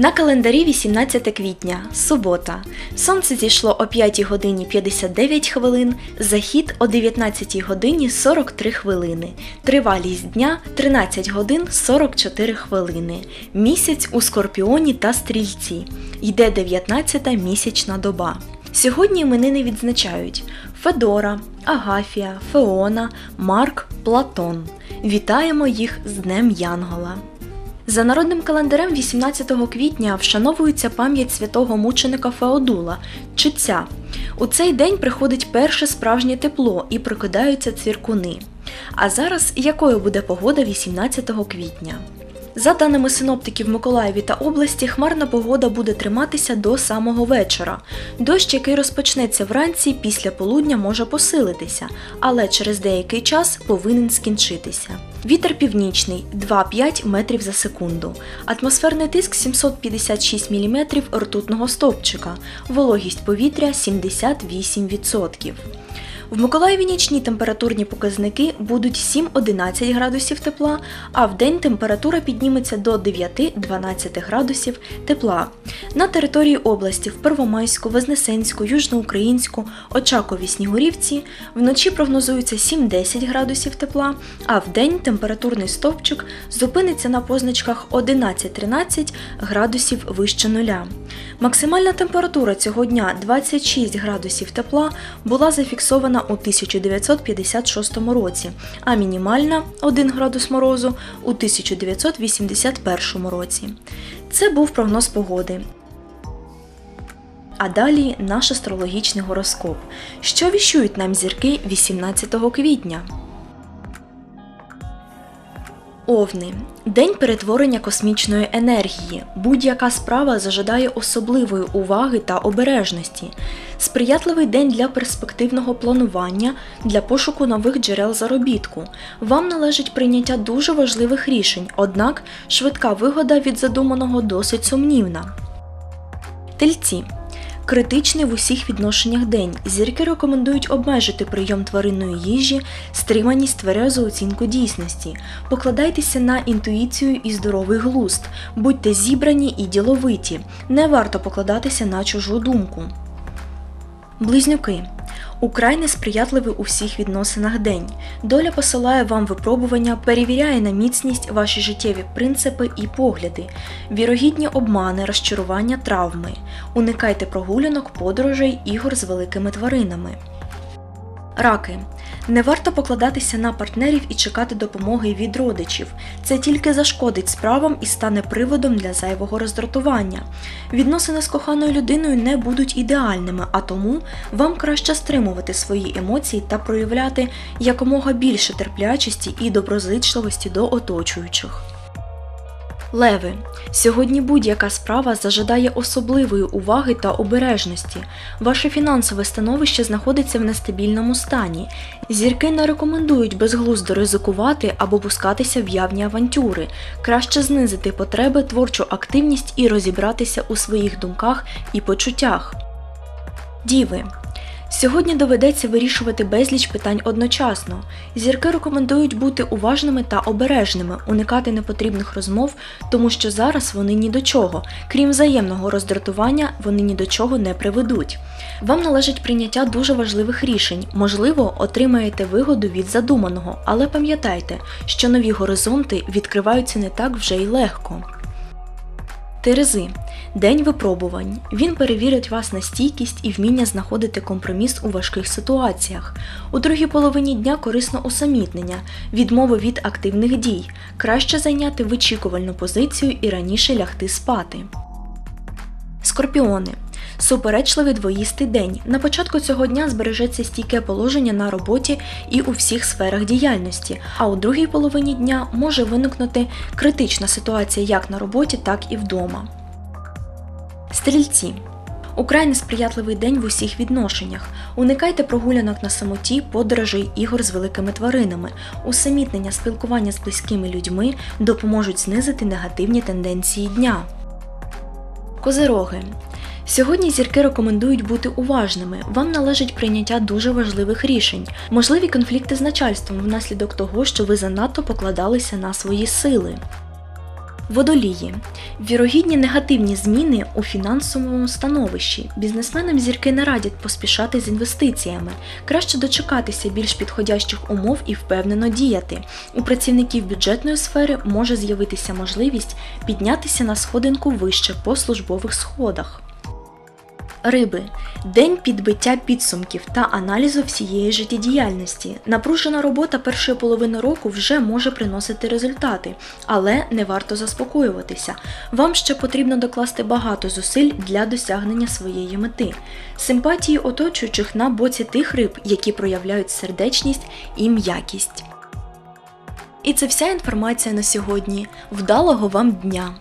На календарі 18 квітня, субота. Сонце зійшло о 5 годині 59 хвилин, захід о 19 годині 43 хвилини. Тривалість дня 13 годин 44 хвилини. Місяць у Скорпіоні та Стрільці. Йде 19-та місячна доба. Сьогодні іменини відзначають Федора, Агафія, Феона, Марк, Платон. Вітаємо їх з Днем Янгола. За народним календарем 18 квітня вшановується пам'ять святого мученика Феодула, читця. У цей день приходить перше справжнє тепло і прокидаються цвіркуни. А зараз якою буде погода 18 квітня? За даними синоптиків Миколаєві та області, хмарна погода буде триматися до самого вечора. Дощ, який розпочнеться вранці, після полудня може посилитися, але через деякий час повинен скінчитися. Вітер північний 2-5 метрів за секунду. Атмосферний тиск 756 мм ртутного стовпчика. Вологість повітря 78%. В Миколаєві нічні температурні показники будуть 7-11 градусів тепла, а в день температура підніметься до 9-12 градусів тепла. На території області в Первомайську, Вознесенську, Южноукраїнську, Очакові Снігурівці вночі прогнозується 7-10 градусів тепла, а в день температурний стовпчик зупиниться на позначках 11-13 градусів вище нуля. Максимальна температура цього дня 26 градусів тепла була зафіксована у 1956 році, а мінімальна 1 градус морозу у 1981 році. Це був прогноз погоди. А далі наш астрологічний гороскоп. Що віщують нам зірки 18 квітня? Овни. День перетворення космічної енергії. Будь-яка справа зажадає особливої уваги та обережності. Сприятливий день для перспективного планування, для пошуку нових джерел заробітку. Вам належить прийняття дуже важливих рішень, однак швидка вигода від задуманого досить сумнівна. Тельці. Критичний в усіх відношеннях день. Зірки рекомендують обмежити прийом тваринної їжі, стриманість тверезу оцінку дійсності. Покладайтеся на інтуїцію і здоровий глузд, будьте зібрані і діловиті. Не варто покладатися на чужу думку. Близнюки. Украй несприятливий у всіх відносинах день. Доля посилає вам випробування, перевіряє на міцність ваші життєві принципи і погляди, вірогідні обмани, розчарування, травми. Уникайте прогулянок, подорожей, ігор з великими тваринами. Раки. Не варто покладатися на партнерів і чекати допомоги від родичів. Це тільки зашкодить справам і стане приводом для зайвого роздратування. Відносини з коханою людиною не будуть ідеальними, а тому вам краще стримувати свої емоції та проявляти якомога більше терплячості і доброзичливості до оточуючих. Леви. Сьогодні будь-яка справа зажадає особливої уваги та обережності. Ваше фінансове становище знаходиться в нестабільному стані. Зірки не рекомендують безглуздо ризикувати або пускатися в явні авантюри. Краще знизити потреби, творчу активність і розібратися у своїх думках і почуттях. Діви. Сьогодні доведеться вирішувати безліч питань одночасно. Зірки рекомендують бути уважними та обережними, уникати непотрібних розмов, тому що зараз вони ні до чого, крім взаємного роздратування, вони ні до чого не приведуть. Вам належить прийняття дуже важливих рішень, можливо, отримаєте вигоду від задуманого, але пам'ятайте, що нові горизонти відкриваються не так вже й легко. Терези. День випробувань. Він перевірить вас на стійкість і вміння знаходити компроміс у важких ситуаціях. У другій половині дня корисно усамітнення, відмови від активних дій. Краще зайняти вичікувальну позицію і раніше лягти спати. Скорпіони. Суперечливий двоїстий день. На початку цього дня збережеться стійке положення на роботі і у всіх сферах діяльності, а у другій половині дня може виникнути критична ситуація як на роботі, так і вдома. Стрільці. Украй несприятливий день в усіх відношеннях. Уникайте прогулянок на самоті, подорожей, ігор з великими тваринами. Усамітнення спілкування з близькими людьми допоможуть знизити негативні тенденції дня. Козироги. Сьогодні зірки рекомендують бути уважними. Вам належить прийняття дуже важливих рішень, можливі конфлікти з начальством внаслідок того, що ви занадто покладалися на свої сили. Водолії. Вірогідні негативні зміни у фінансовому становищі. Бізнесменам зірки не радять поспішати з інвестиціями. Краще дочекатися більш підходящих умов і впевнено діяти. У працівників бюджетної сфери може з'явитися можливість піднятися на сходинку вище по службових сходах. Риби день підбиття підсумків та аналізу всієї життєдіяльності. Напружена робота першої половини року вже може приносити результати, але не варто заспокоюватися. Вам ще потрібно докласти багато зусиль для досягнення своєї мети. Симпатії оточуючих на боці тих риб, які проявляють сердечність і м'якість. І це вся інформація на сьогодні. Вдалого вам дня!